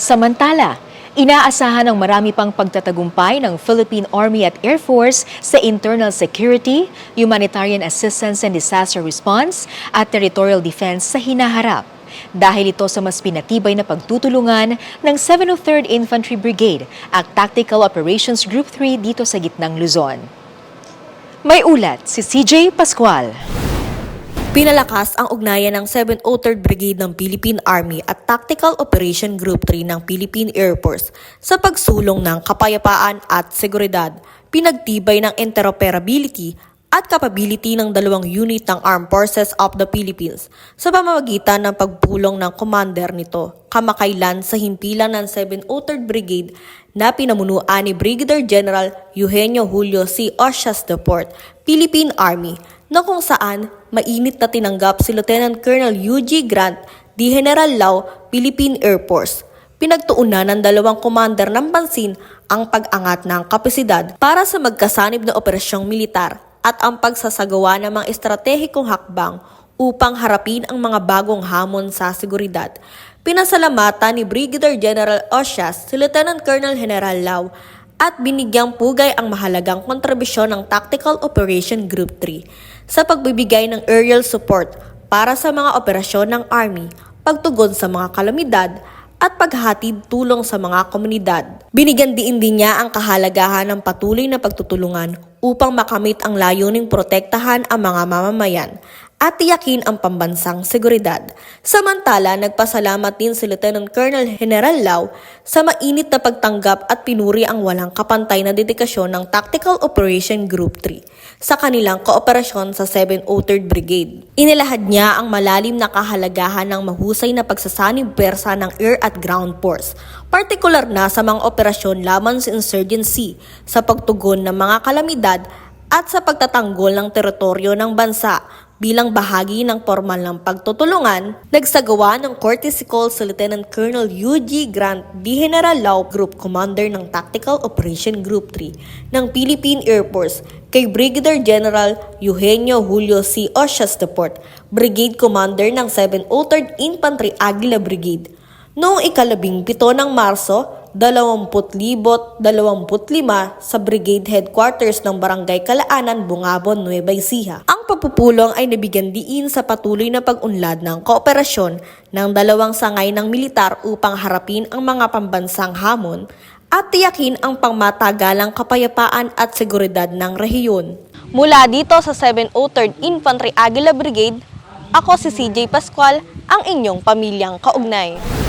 Samantala, inaasahan ng marami pang pagtatagumpay ng Philippine Army at Air Force sa internal security, humanitarian assistance and disaster response at territorial defense sa hinaharap. Dahil ito sa mas pinatibay na pagtutulungan ng 703rd Infantry Brigade at Tactical Operations Group 3 dito sa gitnang Luzon. May ulat si CJ Pascual. Pinalakas ang ugnayan ng 703rd Brigade ng Philippine Army at Tactical Operation Group 3 ng Philippine Air Force sa pagsulong ng kapayapaan at seguridad, pinagtibay ng interoperability at capability ng dalawang unit ng Armed Forces of the Philippines sa pamamagitan ng pagpulong ng commander nito kamakailan sa himpilan ng 703rd Brigade na pinamunuan ni Brigadier General Eugenio Julio C. Osias IV, Philippine Army, na kung saan mainit na tinanggap si Lieutenant Colonel U.G. Grant, di General Lau, Philippine Air Force. Pinagtuunan ng dalawang commander ng pansin ang pag-angat ng kapasidad para sa magkasanib na operasyong militar at ang pagsasagawa ng mga estratehikong hakbang upang harapin ang mga bagong hamon sa seguridad. Pinasalamatan ni Brigadier General Osias si Lieutenant Colonel General Lau at binigyang pugay ang mahalagang kontribusyon ng Tactical Operation Group 3 sa pagbibigay ng aerial support para sa mga operasyon ng Army, pagtugon sa mga kalamidad, at paghatid tulong sa mga komunidad. Binigyan diin din niya ang kahalagahan ng patuloy na pagtutulungan upang makamit ang layuning protektahan ang mga mamamayan at tiyakin ang pambansang seguridad. Samantala, nagpasalamat din si Lieutenant Colonel General Lau sa mainit na pagtanggap at pinuri ang walang kapantay na dedikasyon ng Tactical Operation Group 3 sa kanilang kooperasyon sa 703rd Brigade. Inilahad niya ang malalim na kahalagahan ng mahusay na pagsasanib pwersa ng air at ground force, partikular na sa mga operasyon laban sa insurgency, sa pagtugon ng mga kalamidad at sa pagtatanggol ng teritoryo ng bansa bilang bahagi ng formal ng pagtutulungan, nagsagawa ng courtesy call sa Lieutenant Colonel U.G. Grant, di General Lau Group Commander ng Tactical Operation Group 3 ng Philippine Air Force kay Brigadier General Eugenio Julio C. Osias IV, Brigade Commander ng 703rd Infantry Aguila Brigade. Noong ikalabing pito ng Marso, 20,025 sa Brigade Headquarters ng Barangay Kalaanan, Bungabon, Nueva Ecija. Pagpupulong ay nabigyan diin sa patuloy na pag-unlad ng kooperasyon ng dalawang sangay ng militar upang harapin ang mga pambansang hamon at tiyakin ang pangmatagalang kapayapaan at seguridad ng rehiyon. Mula dito sa 703rd Infantry Aguila Brigade, ako si CJ Pascual, ang inyong pamilyang kaugnay.